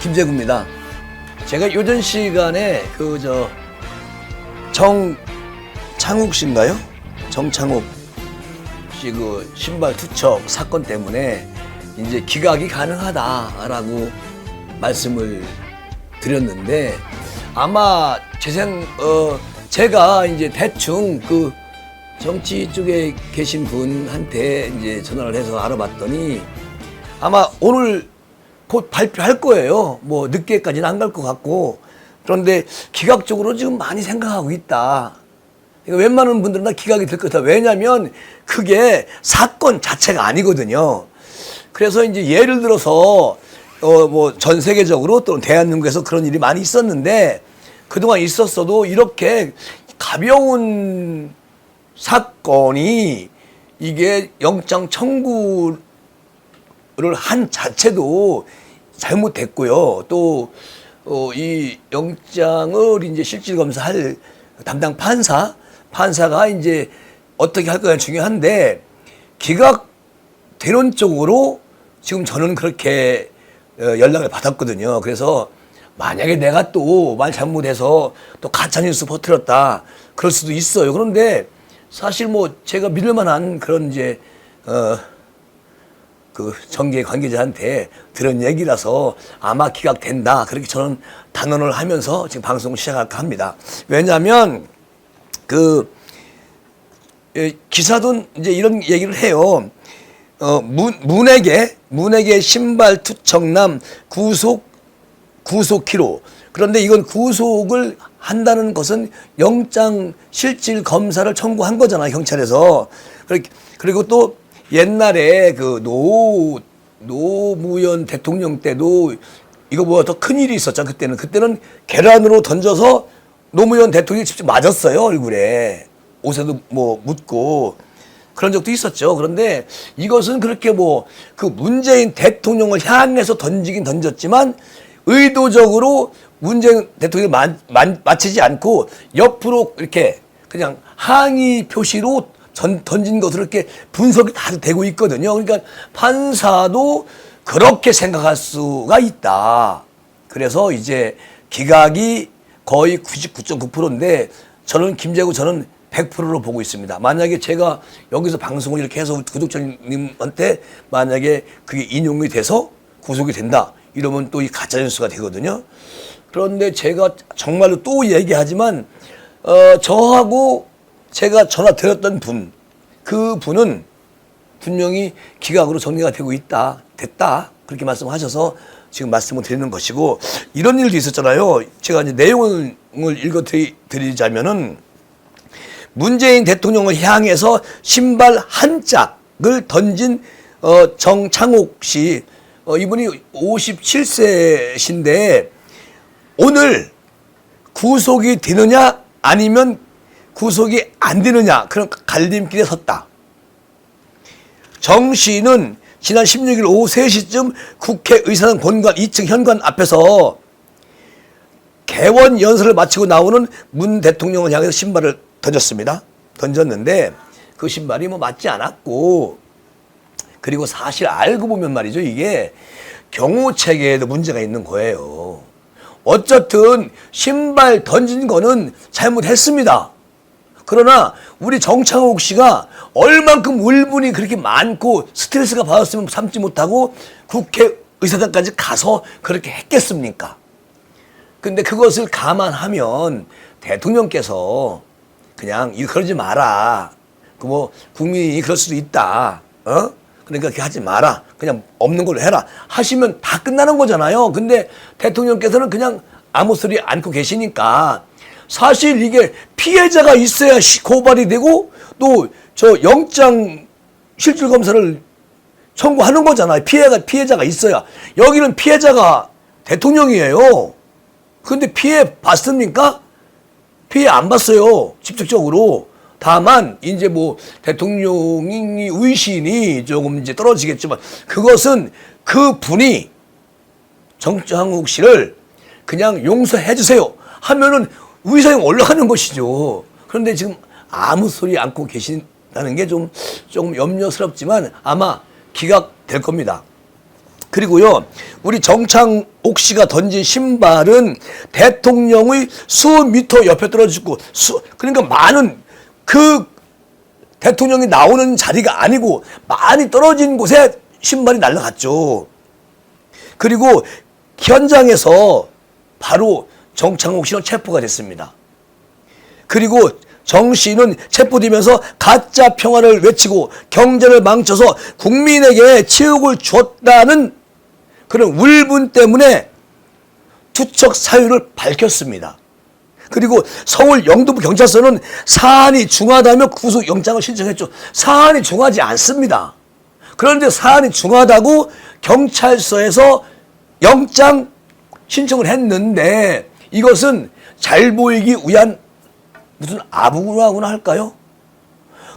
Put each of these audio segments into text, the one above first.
김재구입니다. 제가 요전 시간에 그 저 정창욱 씨인가요? 정창욱 씨 그 신발 투척 사건 때문에 이제 기각이 가능하다라고 말씀을 드렸는데 아마 재생 어 제가 이제 대충 그 정치 쪽에 계신 분한테 이제 전화를 해서 알아봤더니 아마 오늘 곧 발표할 거예요. 뭐 늦게까지는 안 갈 것 같고 그런데 기각적으로 지금 많이 생각하고 있다. 이거 웬만한 분들은 다 기각이 될 거다. 왜냐하면 그게 사건 자체가 아니거든요. 그래서 이제 예를 들어서 어 뭐 전 세계적으로 또는 대한민국에서 그런 일이 많이 있었는데 그동안 있었어도 이렇게 가벼운 사건이 이게 영장 청구를 한 자체도 잘못됐고요. 또, 어, 이 영장을 이제 실질 검사할 담당 판사, 판사가 이제 어떻게 할 거가 중요한데, 기각되는 쪽으로 지금 저는 그렇게 어, 연락을 받았거든요. 그래서 만약에 내가 또 말 잘못해서 또 가짜뉴스 퍼뜨렸다. 그럴 수도 있어요. 그런데 사실 뭐 제가 믿을 만한 그런 이제, 어, 그 정계 관계자한테 들은 얘기라서 아마 기각된다. 그렇게 저는 단언을 하면서 지금 방송을 시작할까 합니다. 왜냐하면 그 예, 기사도 이제 이런 얘기를 해요. 어, 문, 문에게, 문에게 신발 투척남 구속, 구속 키로. 그런데 이건 구속을 한다는 것은 영장 실질 검사를 청구한 거잖아, 경찰에서. 그리고 또 옛날에 그 노, 노무현 대통령 때도 이거보다 더큰 일이 있었죠, 그때는. 그때는 계란으로 던져서 노무현 대통령이 직접 맞았어요, 얼굴에. 옷에도 뭐 묻고. 그런 적도 있었죠. 그런데 이것은 그렇게 뭐 그 문재인 대통령을 향해서 던지긴 던졌지만 의도적으로 문재인 대통령을 마, 마, 맞히지 않고 옆으로 이렇게 그냥 항의 표시로 전, 던진 것으로 이렇게 분석이 다 되고 있거든요. 그러니까 판사도 그렇게 생각할 수가 있다. 그래서 이제 기각이 거의 99.9%인데 저는 김재구 저는 100%로 보고 있습니다. 만약에 제가 여기서 방송을 이렇게 해서 구독자님한테 만약에 그게 인용이 돼서 구속이 된다. 이러면 또 이 가짜뉴스가 되거든요. 그런데 제가 정말로 또 얘기하지만, 어, 저하고 제가 전화 드렸던 분, 그 분은 분명히 기각으로 정리가 되고 있다, 됐다. 그렇게 말씀하셔서 지금 말씀을 드리는 것이고, 이런 일도 있었잖아요. 제가 이제 내용을 읽어 드리- 드리자면은, 문재인 대통령을 향해서 신발 한 짝을 던진 어, 정창옥 씨, 어, 이분이 57세신데 오늘 구속이 되느냐 아니면 구속이 안 되느냐 그런 갈림길에 섰다. 정 씨는 지난 16일 오후 3시쯤 국회의사당 본관 2층 현관 앞에서 개원 연설을 마치고 나오는 문 대통령을 향해서 신발을 던졌습니다. 던졌는데 그 신발이 뭐 맞지 않았고 그리고 사실 알고 보면 말이죠 이게 경호 체계에도 문제가 있는 거예요. 어쨌든 신발 던진 거는 잘못했습니다. 그러나 우리 정창욱 씨가 얼만큼 울분이 그렇게 많고 스트레스가 받았으면 참지 못하고 국회 의사당까지 가서 그렇게 했겠습니까? 근데 그것을 감안하면 대통령께서 그냥 이 그러지 마라. 그 뭐 국민이 그럴 수도 있다. 어? 그러니까 그렇게 하지 마라. 그냥 없는 걸로 해라. 하시면 다 끝나는 거잖아요. 근데 대통령께서는 그냥 아무 소리 않고 계시니까 사실 이게 피해자가 있어야 시- 고발이 되고 또 저 영장 실질 검사를 청구하는 거잖아요. 피해가 피해자가 있어야 여기는 피해자가 대통령이에요. 근데 피해 봤습니까? 피해 안 봤어요. 직접적으로. 다만 이제 뭐 대통령이 의신이 조금 이제 떨어지겠지만 그것은 그 분이 정창욱 씨를 그냥 용서해 주세요 하면은 의사형 올라가는 것이죠. 그런데 지금 아무 소리 않고 계신다는 게좀좀 염려스럽지만 아마 기각될 겁니다. 그리고요, 우리 정창옥 씨가 던진 신발은 대통령의 수 미터 옆에 떨어지고 수, 그러니까 많은 그 대통령이 나오는 자리가 아니고 많이 떨어진 곳에 신발이 날아갔죠. 그리고 현장에서 바로 정창옥 씨는 체포가 됐습니다. 그리고 정 씨는 체포되면서 가짜 평화를 외치고 경제를 망쳐서 국민에게 치욕을 줬다는 그런 울분 때문에 투척 사유를 밝혔습니다. 그리고 서울 영등포 경찰서는 사안이 중하다며 구속영장을 신청했죠. 사안이 중하지 않습니다. 그런데 사안이 중하다고 경찰서에서 영장 신청을 했는데 이것은 잘 보이기 위한 무슨 아부라고나 할까요?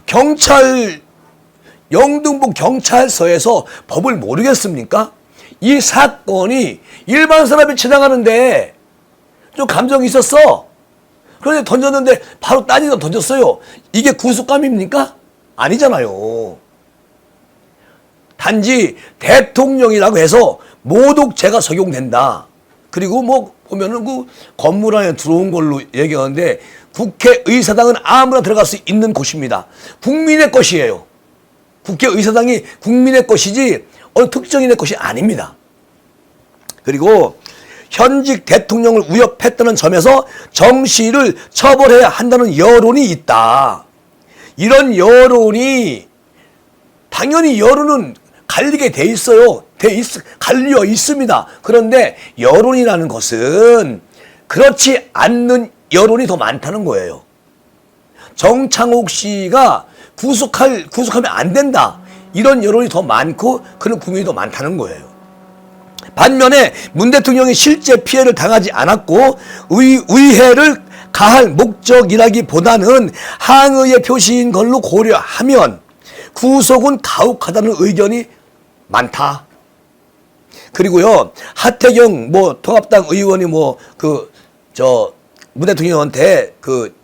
경찰 영등포 경찰서에서 법을 모르겠습니까? 이 사건이 일반 사람이 지나가는데 좀 감정이 있었어. 그런데 던졌는데 바로 따지다 던졌어요. 이게 구속감입니까? 아니잖아요. 단지 대통령이라고 해서 모독죄가 적용된다. 그리고 뭐 보면은 그 건물 안에 들어온 걸로 얘기하는데 국회의사당은 아무나 들어갈 수 있는 곳입니다. 국민의 것이에요. 국회의사당이 국민의 것이지 어느 특정인의 것이 아닙니다. 그리고 현직 대통령을 위협했다는 점에서 정 씨를 처벌해야 한다는 여론이 있다. 이런 여론이 당연히 여론은 갈리게 돼 있어요. 돼 있, 갈려 있습니다. 그런데 여론이라는 것은 그렇지 않는 여론이 더 많다는 거예요. 정창옥 씨가 구속할, 구속하면 안 된다. 이런 여론이 더 많고 그런 국민이 더 많다는 거예요. 반면에 문 대통령이 실제 피해를 당하지 않았고 의, 의해를 가할 목적이라기보다는 항의의 표시인 걸로 고려하면 구속은 가혹하다는 의견이 많다. 그리고요 하태경 뭐 통합당 의원이 뭐 그 저 문 대통령한테 그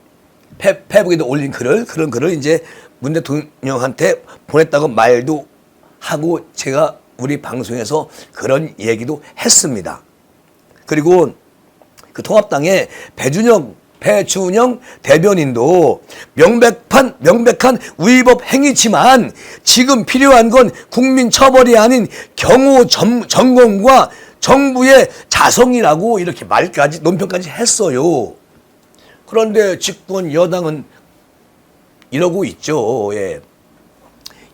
페, 페북에도 올린 글을 그런 글을 이제 문 대통령한테 보냈다고 말도 하고 제가 우리 방송에서 그런 얘기도 했습니다. 그리고 그 통합당의 배준영 배준영 대변인도 명백한 명백한 위법 행위지만 지금 필요한 건 국민 처벌이 아닌 경호 점, 점검과 정부의 자성이라고 이렇게 말까지 논평까지 했어요. 그런데 집권 여당은 이러고 있죠. 예.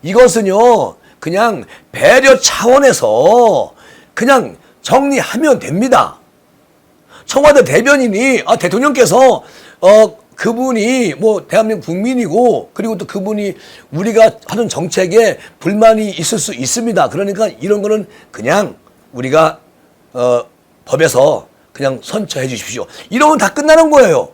이것은요, 그냥 배려 차원에서 그냥 정리하면 됩니다. 청와대 대변인이, 아, 대통령께서, 어, 그분이 뭐 대한민국 국민이고 그리고 또 그분이 우리가 하는 정책에 불만이 있을 수 있습니다. 그러니까 이런 거는 그냥 우리가 어, 법에서 그냥 선처해 주십시오. 이러면 다 끝나는 거예요.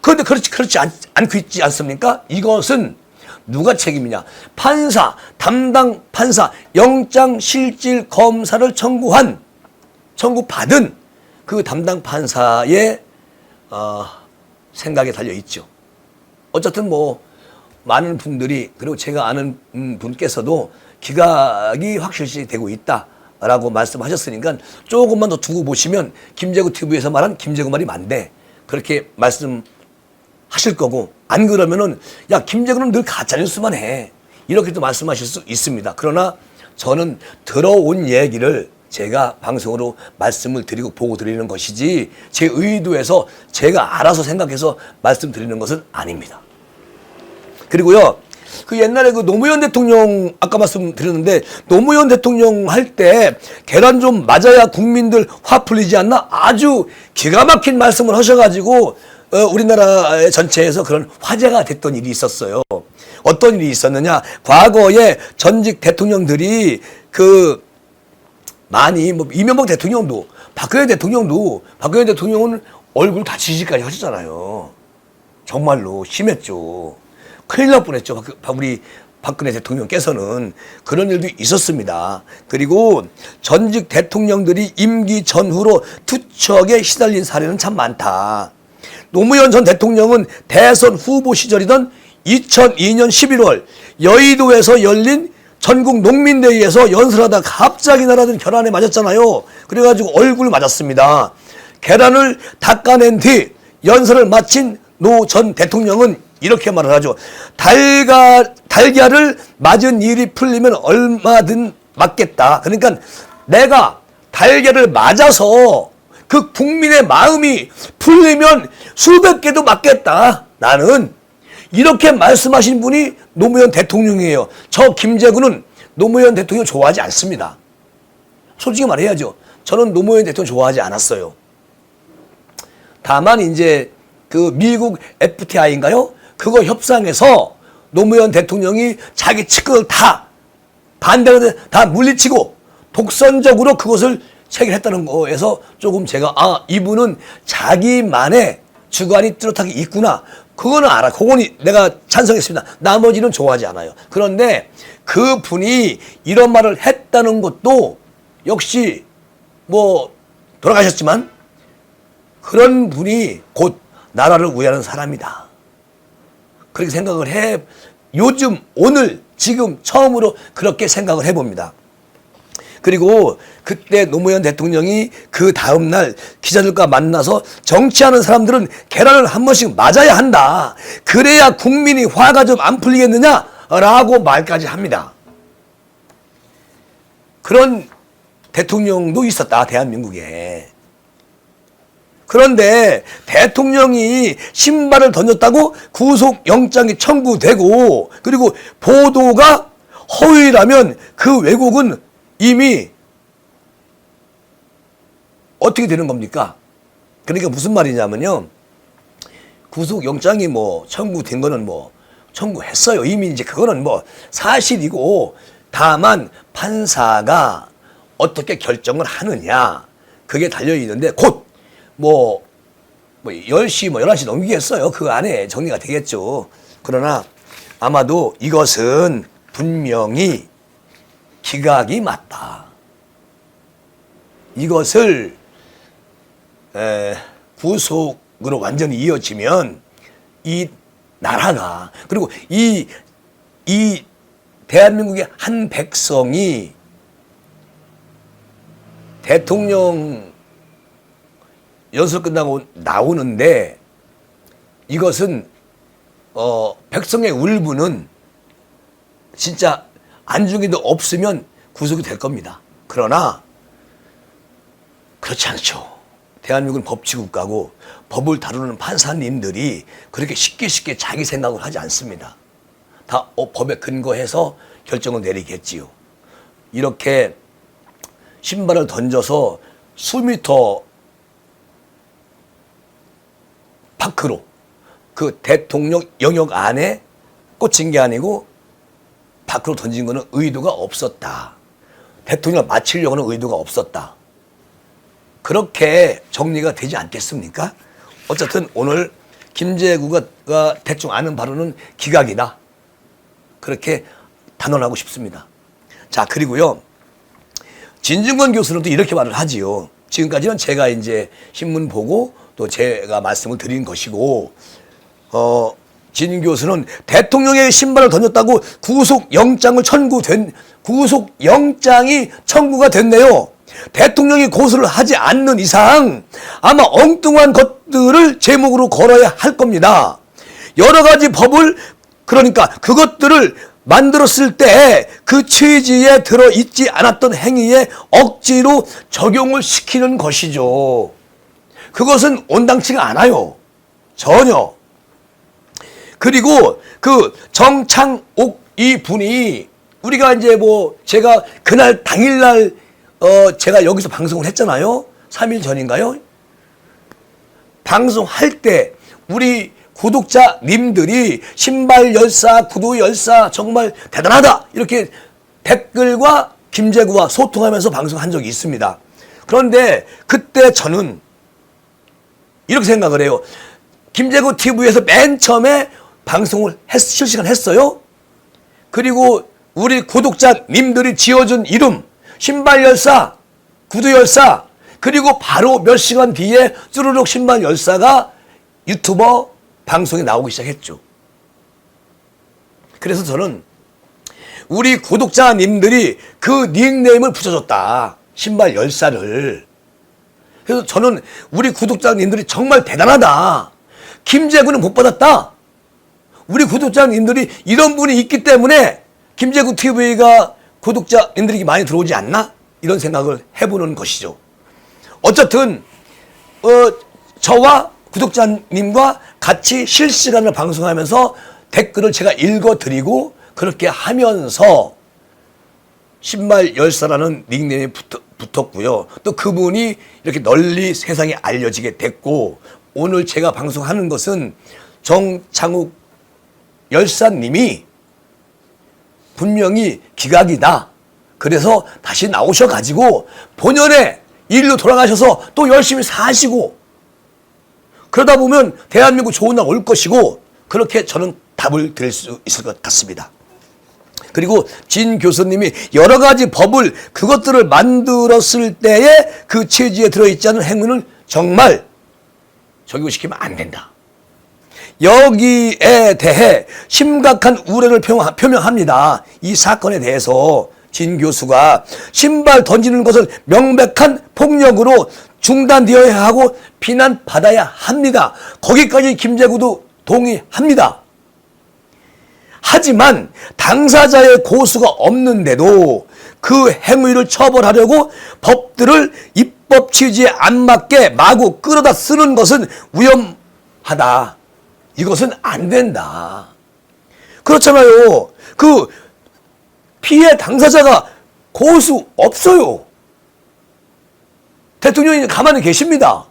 그런데 그렇지, 그렇지 않, 않고 있지 않습니까? 이것은 누가 책임이냐? 판사, 담당 판사, 영장 실질 검사를 청구한, 청구받은 그 담당 판사의, 어, 생각에 달려 있죠. 어쨌든 뭐, 많은 분들이, 그리고 제가 아는 음, 분께서도 기각이 확실시 되고 있다. 라고 말씀하셨으니까 조금만 더 두고 보시면 김재구 TV에서 말한 김재구 말이 맞네. 그렇게 말씀 하실 거고 안 그러면은 야 김재근은 늘 가짜 뉴스만 해 이렇게 또 말씀하실 수 있습니다. 그러나 저는 들어온 얘기를 제가 방송으로 말씀을 드리고 보고 드리는 것이지 제 의도에서 제가 알아서 생각해서 말씀드리는 것은 아닙니다. 그리고요. 그 옛날에 그 노무현 대통령 아까 말씀드렸는데 노무현 대통령 할 때 계란 좀 맞아야 국민들 화 풀리지 않나 아주 기가 막힌 말씀을 하셔가지고 어, 우리나라 전체에서 그런 화제가 됐던 일이 있었어요. 어떤 일이 있었느냐? 과거에 전직 대통령들이 그 많이 뭐 이명박 대통령도 박근혜 대통령도 박근혜 대통령은 얼굴 다치지까지 하셨잖아요. 정말로 심했죠. 큰일 날 뻔했죠. 박- 우리 박근혜 대통령께서는 그런 일도 있었습니다. 그리고 전직 대통령들이 임기 전후로 투척에 시달린 사례는 참 많다. 노무현 전 대통령은 대선 후보 시절이던 2002년 11월 여의도에서 열린 전국 농민대회에서 연설하다 갑자기 날아든 계란에 맞았잖아요. 그래가지고 얼굴 맞았습니다. 계란을 닦아낸 뒤 연설을 마친 노 전 대통령은 이렇게 말을 하죠. 달가, 달걀을 맞은 일이 풀리면 얼마든 맞겠다. 그러니까 내가 달걀을 맞아서 그 국민의 마음이 풀리면 수백 개도 맞겠다. 나는 이렇게 말씀하신 분이 노무현 대통령이에요. 저 김재구는 노무현 대통령 좋아하지 않습니다. 솔직히 말해야죠. 저는 노무현 대통령 좋아하지 않았어요. 다만 이제 그 미국 FTI인가요? 그거 협상에서 노무현 대통령이 자기 측근을 다 반대를 다 물리치고 독선적으로 그것을 체결했다는 거에서 조금 제가 아 이분은 자기만의 주관이 뚜렷하게 있구나. 그거는 알아. 그거는 내가 찬성했습니다. 나머지는 좋아하지 않아요. 그런데 그 분이 이런 말을 했다는 것도 역시 뭐 돌아가셨지만 그런 분이 곧 나라를 위하는 사람이다. 그렇게 생각을 해 요즘 오늘 지금 처음으로 그렇게 생각을 해봅니다. 그리고 그때 노무현 대통령이 그 다음날 기자들과 만나서 정치하는 사람들은 계란을 한 번씩 맞아야 한다. 그래야 국민이 화가 좀 안 풀리겠느냐 라고 말까지 합니다. 그런 대통령도 있었다, 대한민국에. 그런데 대통령이 신발을 던졌다고 구속영장이 청구되고 그리고 보도가 허위라면 그 왜곡은 이미 어떻게 되는 겁니까? 그러니까 무슨 말이냐면요. 구속영장이 뭐 청구된 거는 뭐 청구했어요. 이미 이제 그거는 뭐 사실이고 다만 판사가 어떻게 결정을 하느냐 그게 달려 있는데 곧 뭐, 뭐 10시 뭐 11시 넘기겠어요. 그 안에 정리가 되겠죠. 그러나 아마도 이것은 분명히 기각이 맞다. 이것을 에, 구속으로 완전히 이어지면 이 나라가 그리고 이, 이 대한민국의 한 백성이 대통령 연설 끝나고 나오는데 이것은 어, 백성의 울분은 진짜 안중에도 없으면 구속이 될 겁니다. 그러나 그렇지 않죠. 대한민국은 법치국가고 법을 다루는 판사님들이 그렇게 쉽게 쉽게 자기 생각을 하지 않습니다. 다 어, 법에 근거해서 결정을 내리겠지요. 이렇게 신발을 던져서 수미터 밖으로 그 대통령 영역 안에 꽂힌 게 아니고 밖으로 던진 거는 의도가 없었다. 대통령을 맞추려고는 의도가 없었다. 그렇게 정리가 되지 않겠습니까? 어쨌든 오늘 김재구가 대충 아는 바로는 기각이다. 그렇게 단언하고 싶습니다. 자, 그리고요. 진중권 교수는 또 이렇게 말을 하지요. 지금까지는 제가 이제 신문 보고 또 제가 말씀을 드린 것이고, 어, 진 교수는 대통령의 신발을 던졌다고 구속 영장을 청구된 구속 영장이 청구가 됐네요. 대통령이 고소를 하지 않는 이상 아마 엉뚱한 것들을 제목으로 걸어야 할 겁니다. 여러 가지 법을 그러니까 그것들을 만들었을 때 그 취지에 들어 있지 않았던 행위에 억지로 적용을 시키는 것이죠. 그것은 온당치가 않아요. 전혀. 그리고 그 정창옥 이 분이 우리가 이제 뭐 제가 그날 당일날 어 제가 여기서 방송을 했잖아요. 3일 전인가요? 방송할 때 우리 구독자님들이 신발 열사, 구두 열사 정말 대단하다 이렇게 댓글과 김재구와 소통하면서 방송한 적이 있습니다. 그런데 그때 저는 이렇게 생각을 해요. 김재구 TV에서 맨 처음에 방송을 했, 실시간 했어요. 그리고 우리 구독자님들이 지어준 이름, 신발 열사, 구두 열사, 그리고 바로 몇 시간 뒤에 쭈루룩 신발 열사가 유튜버 방송에 나오기 시작했죠. 그래서 저는 우리 구독자님들이 그 닉네임을 붙여줬다. 신발 열사를. 그래서 저는 우리 구독자님들이 정말 대단하다. 김재구는 못 받았다. 우리 구독자님들이 이런 분이 있기 때문에 김재구 TV가 구독자님들이 많이 들어오지 않나? 이런 생각을 해보는 것이죠. 어쨌든 어, 저와 구독자님과 같이 실시간을 방송하면서 댓글을 제가 읽어드리고 그렇게 하면서 신발 열사라는 닉네임이 붙, 었고요 또 그분이 이렇게 널리 세상에 알려지게 됐고 오늘 제가 방송하는 것은 정창욱 열사님이 분명히 기각이다. 그래서 다시 나오셔가지고 본연의 일로 돌아가셔서 또 열심히 사시고 그러다 보면 대한민국 좋은 날 올 것이고 그렇게 저는 답을 드릴 수 있을 것 같습니다. 그리고 진 교수님이 여러 가지 법을 그것들을 만들었을 때에 그 체지에 들어있지 않은 행위를 정말 적용시키면 안 된다. 여기에 대해 심각한 우려를 표명합니다. 이 사건에 대해서 진 교수가 신발 던지는 것을 명백한 폭력으로 중단되어야 하고 비난받아야 합니다. 거기까지 김재구도 동의합니다. 하지만 당사자의 고수가 없는데도 그 행위를 처벌하려고 법들을 입법 취지에 안 맞게 마구 끌어다 쓰는 것은 위험하다. 이것은 안 된다. 그렇잖아요. 그 피해 당사자가 고수 없어요. 대통령이 가만히 계십니다.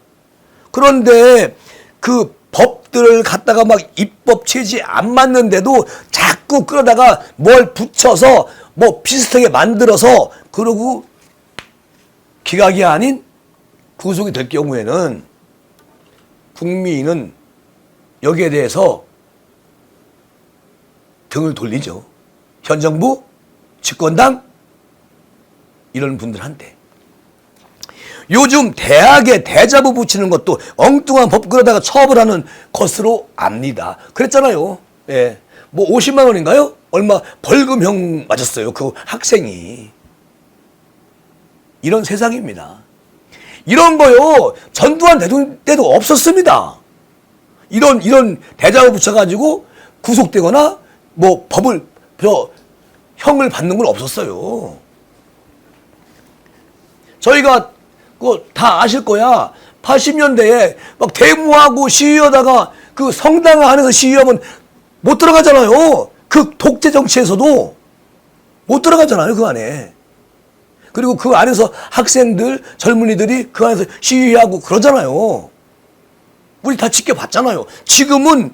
그런데 그 법들을 갖다가 막 입법 체제에 안 맞는데도 자꾸 끌어다가 뭘 붙여서 뭐 비슷하게 만들어서 그러고 기각이 아닌 구속이 될 경우에는 국민은 여기에 대해서 등을 돌리죠. 현 정부, 집권당 이런 분들한테. 요즘 대학에 대자부 붙이는 것도 엉뚱한 법 그러다가 처벌하는 것으로 압니다. 그랬잖아요. 예. 뭐 50만 원인가요? 얼마 벌금형 맞았어요. 그 학생이. 이런 세상입니다. 이런 거요. 전두환 대통령 때도 없었습니다. 이런 이런 대자부 붙여가지고 구속되거나 뭐 법을 저 형을 받는 건 없었어요. 저희가 그다 아실 거야. 80년대에 막 데모하고 시위하다가 그 성당 안에서 시위하면 못 들어가잖아요. 그 독재 정치에서도 못 들어가잖아요. 그 안에. 그리고 그 안에서 학생들, 젊은이들이 그 안에서 시위하고 그러잖아요. 우리 다 지켜봤잖아요. 지금은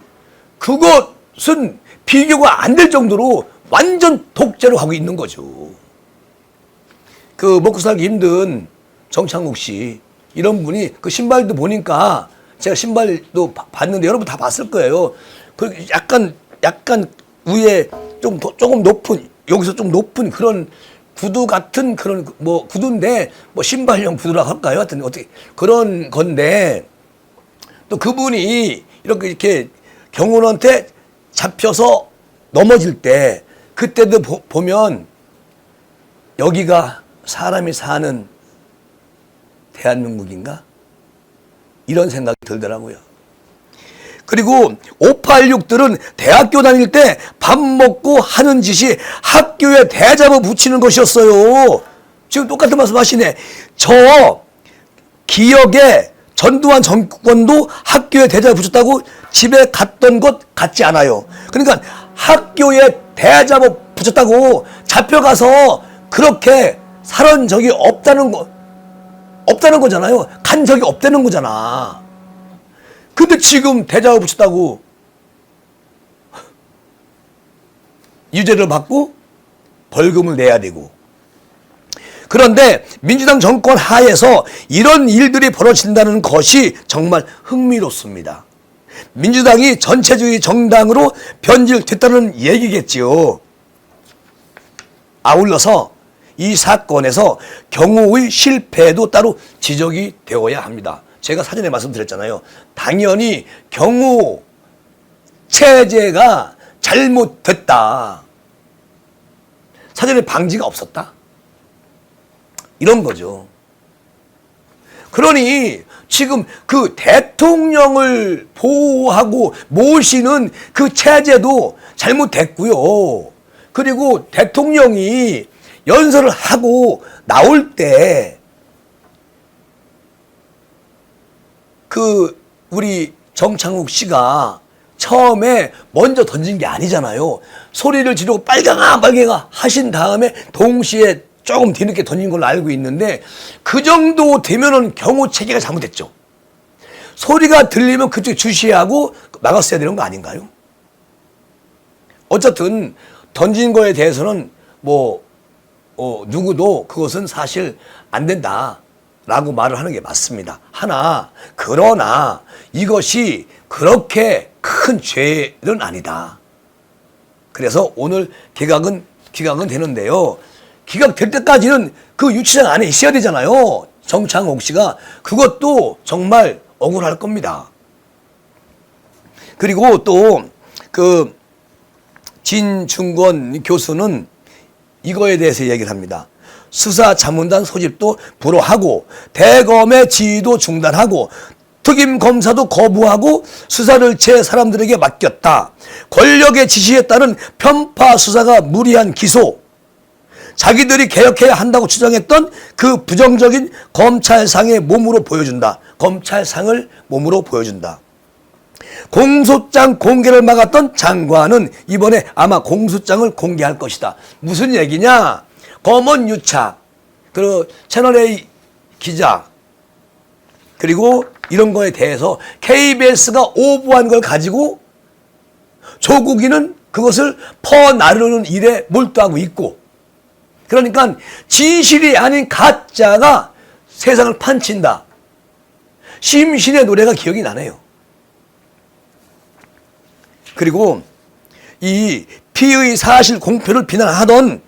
그것은 비교가 안 될 정도로 완전 독재로 가고 있는 거죠. 그 먹고 살기 힘든 정창국 씨 이런 분이 그 신발도 보니까 제가 신발도 봤는데 여러분 다 봤을 거예요. 그 약간 약간 위에 좀 조금 높은 여기서 좀 높은 그런 구두 같은 그런 뭐 구두인데 뭐 신발용 구두라고 할까요? 하여튼 어떻게 그런 건데 또 그분이 이렇게 이렇게 경호원한테 잡혀서 넘어질 때 그때도 보, 보면 여기가 사람이 사는 대한민국인가? 이런 생각이 들더라고요. 그리고 586들은 대학교 다닐 때 밥 먹고 하는 짓이 학교에 대자보 붙이는 것이었어요. 지금 똑같은 말씀 하시네. 저 기억에 전두환 정권도 학교에 대자보 붙였다고 집에 갔던 것 같지 않아요. 그러니까 학교에 대자보 붙였다고 잡혀가서 그렇게 살은 적이 없다는 거, 없다는 거잖아요. 간 적이 없다는 거잖아. 근데 지금 대자보 붙였다고 유죄를 받고 벌금을 내야 되고 그런데 민주당 정권 하에서 이런 일들이 벌어진다는 것이 정말 흥미롭습니다. 민주당이 전체주의 정당으로 변질됐다는 얘기겠지요. 아울러서 이 사건에서 경호의 실패도 따로 지적이 되어야 합니다. 제가 사전에 말씀드렸잖아요. 당연히 경호 체제가 잘못됐다. 사전에 방지가 없었다. 이런 거죠. 그러니 지금 그 대통령을 보호하고 모시는 그 체제도 잘못됐고요. 그리고 대통령이 연설을 하고 나올 때 그 우리 정창욱 씨가 처음에 먼저 던진 게 아니잖아요. 소리를 지르고 빨강아 빨갱아 하신 다음에 동시에 조금 뒤늦게 던진 걸로 알고 있는데 그 정도 되면은 경호 체계가 잘못됐죠. 소리가 들리면 그쪽 주시하고 막았어야 되는 거 아닌가요? 어쨌든 던진 거에 대해서는 뭐 어, 누구도 그것은 사실 안 된다 라고 말을 하는 게 맞습니다. 하나 그러나 이것이 그렇게 큰 죄는 아니다. 그래서 오늘 개각은 기각은 되는데요. 기각될 때까지는 그 유치장 안에 있어야 되잖아요. 정창옥 씨가 그것도 정말 억울할 겁니다. 그리고 또 그 진중권 교수는 이거에 대해서 얘기를 합니다. 수사 자문단 소집도 불허하고 대검의 지휘도 중단하고 특임 검사도 거부하고 수사를 제 사람들에게 맡겼다. 권력의 지시에 따른 편파 수사가 무리한 기소. 자기들이 개혁해야 한다고 주장했던 그 부정적인 검찰상의 몸으로 보여준다. 검찰상을 몸으로 보여준다. 공소장 공개를 막았던 장관은 이번에 아마 공소장을 공개할 것이다. 무슨 얘기냐? 검언 유착, 그 채널A 기자, 그리고 이런 거에 대해서 KBS가 오보한 걸 가지고 조국이는 그것을 퍼나르는 일에 몰두하고 있고 그러니까 진실이 아닌 가짜가 세상을 판친다. 심신의 노래가 기억이 나네요. 그리고 이 피의 사실 공표를 비난하던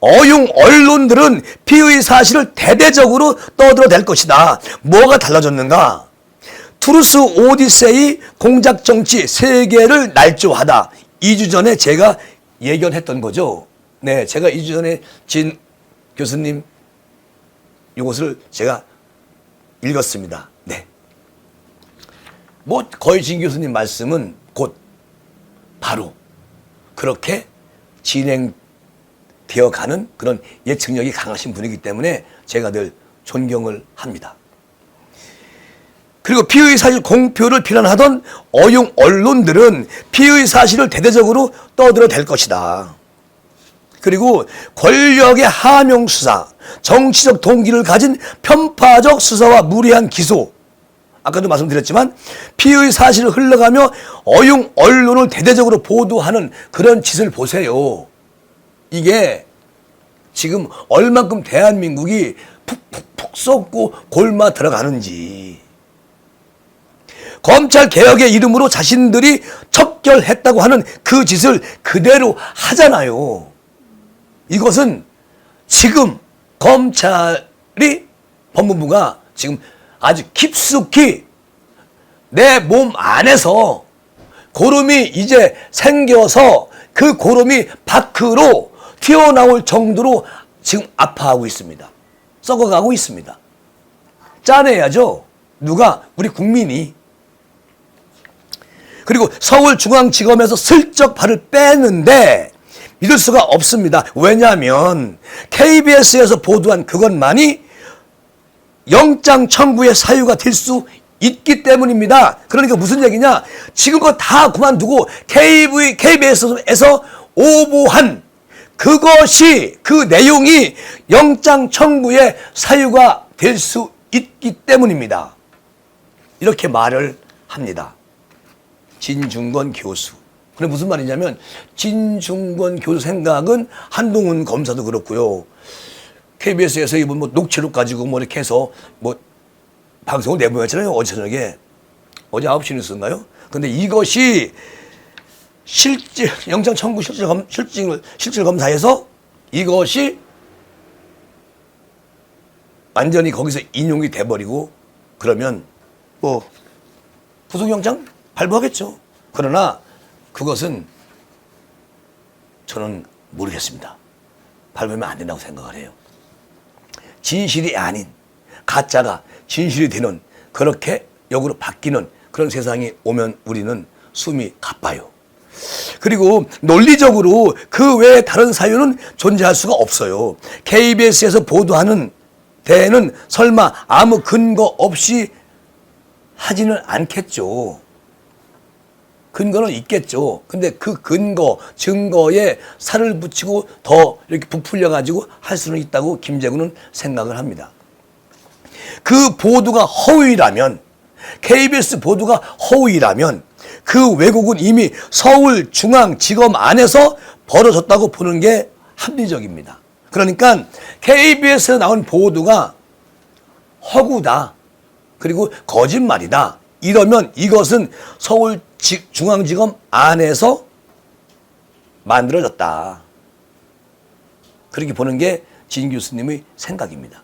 어용 언론들은 피의 사실을 대대적으로 떠들어댈 것이다. 뭐가 달라졌는가? 투르스 오디세이 공작 정치 세계를 날조하다. 2주 전에 제가 예견했던 거죠. 네, 제가 2주 전에 진 교수님 이것을 제가 읽었습니다. 네. 뭐 거의 진 교수님 말씀은 곧 바로 그렇게 진행되어 가는 그런 예측력이 강하신 분이기 때문에 제가 늘 존경을 합니다. 그리고 피의 사실 공표를 비난하던 어용 언론들은 피의 사실을 대대적으로 떠들어댈 것이다. 그리고 권력의 하명 수사, 정치적 동기를 가진 편파적 수사와 무리한 기소, 아까도 말씀드렸지만 피의 사실을 흘러가며 어용 언론을 대대적으로 보도하는 그런 짓을 보세요. 이게 지금 얼만큼 대한민국이 푹푹푹 썩고 골마 들어가는지. 검찰 개혁의 이름으로 자신들이 척결했다고 하는 그 짓을 그대로 하잖아요. 이것은 지금 검찰이 법무부가 지금 아주 깊숙이 내 몸 안에서 고름이 이제 생겨서 그 고름이 밖으로 튀어나올 정도로 지금 아파하고 있습니다. 썩어가고 있습니다. 짜내야죠. 누가? 우리 국민이. 그리고 서울중앙지검에서 슬쩍 발을 빼는데 믿을 수가 없습니다. 왜냐하면 KBS에서 보도한 그것만이 영장 청구의 사유가 될 수 있기 때문입니다. 그러니까 무슨 얘기냐? 지금 그거 다 그만두고 KV, KBS에서 오보한 그것이 그 내용이 영장 청구의 사유가 될 수 있기 때문입니다. 이렇게 말을 합니다. 진중권 교수. 그래 무슨 말이냐면 진중권 교수 생각은 한동훈 검사도 그렇고요. KBS에서 이번 뭐 녹취록 가지고 뭐 이렇게 해서 뭐 방송을 내보냈잖아요. 어제 저녁에. 어제 9시 뉴스인가요? 근데 이것이 실질, 영장 청구 실질 검, 실질, 실질 검사에서 이것이 완전히 거기서 인용이 돼버리고 그러면 뭐 구속영장 발부하겠죠. 그러나 그것은 저는 모르겠습니다. 밟으면 안 된다고 생각을 해요. 진실이 아닌 가짜가 진실이 되는 그렇게 역으로 바뀌는 그런 세상이 오면 우리는 숨이 가빠요. 그리고 논리적으로 그 외에 다른 사유는 존재할 수가 없어요. KBS에서 보도하는 대는 설마 아무 근거 없이 하지는 않겠죠. 근거는 있겠죠. 근데 그 근거, 증거에 살을 붙이고 더 이렇게 부풀려 가지고 할 수는 있다고 김재구는 생각을 합니다. 그 보도가 허위라면 KBS 보도가 허위라면 그 왜곡은 이미 서울중앙지검 안에서 벌어졌다고 보는 게 합리적입니다. 그러니까 KBS에 나온 보도가 허구다. 그리고 거짓말이다. 이러면 이것은 서울중앙지검 안에서 만들어졌다. 그렇게 보는 게 진 교수님의 생각입니다.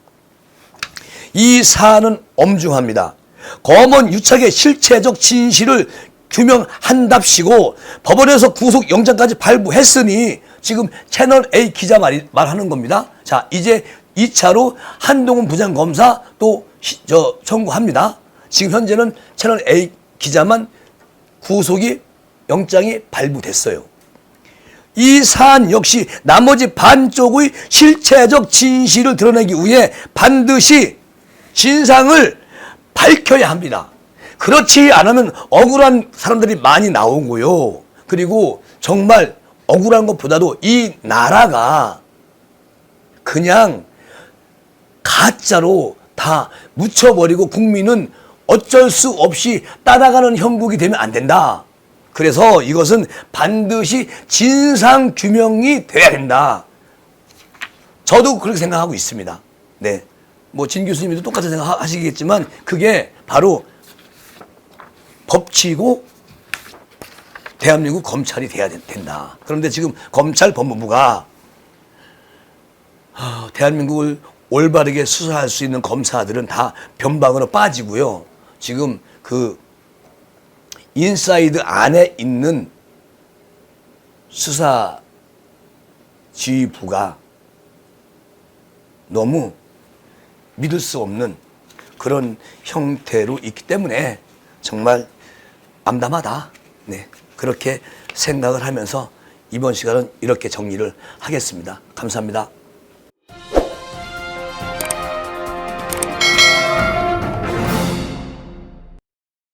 이 사안은 엄중합니다. 검언 유착의 실체적 진실을 규명한답시고 법원에서 구속 영장까지 발부했으니 지금 채널 A 기자 말, 말하는 겁니다. 자, 이제 2차로 한동훈 부장검사 또 시- 저 청구합니다. 지금 현재는 채널 A 기자만 구속이 영장이 발부됐어요. 이 사안 역시 나머지 반쪽의 실체적 진실을 드러내기 위해 반드시 진상을 밝혀야 합니다. 그렇지 않으면 억울한 사람들이 많이 나오고요. 그리고 정말 억울한 것보다도 이 나라가 그냥 가짜로 다 묻혀버리고 국민은 어쩔 수 없이 따라가는 형국이 되면 안 된다. 그래서 이것은 반드시 진상 규명이 돼야 된다. 저도 그렇게 생각하고 있습니다. 네. 뭐 진 교수님도 똑같은 생각 하시겠지만 그게 바로 법치고 대한민국 검찰이 돼야 된- 된다. 그런데 지금 검찰 법무부가 아, 대한민국을 올바르게 수사할 수 있는 검사들은 다 변방으로 빠지고요. 지금 그 인사이드 안에 있는 수사 지휘부가 너무 믿을 수 없는 그런 형태로 있기 때문에 정말 암담하다. 네. 그렇게 생각을 하면서 이번 시간은 이렇게 정리를 하겠습니다. 감사합니다.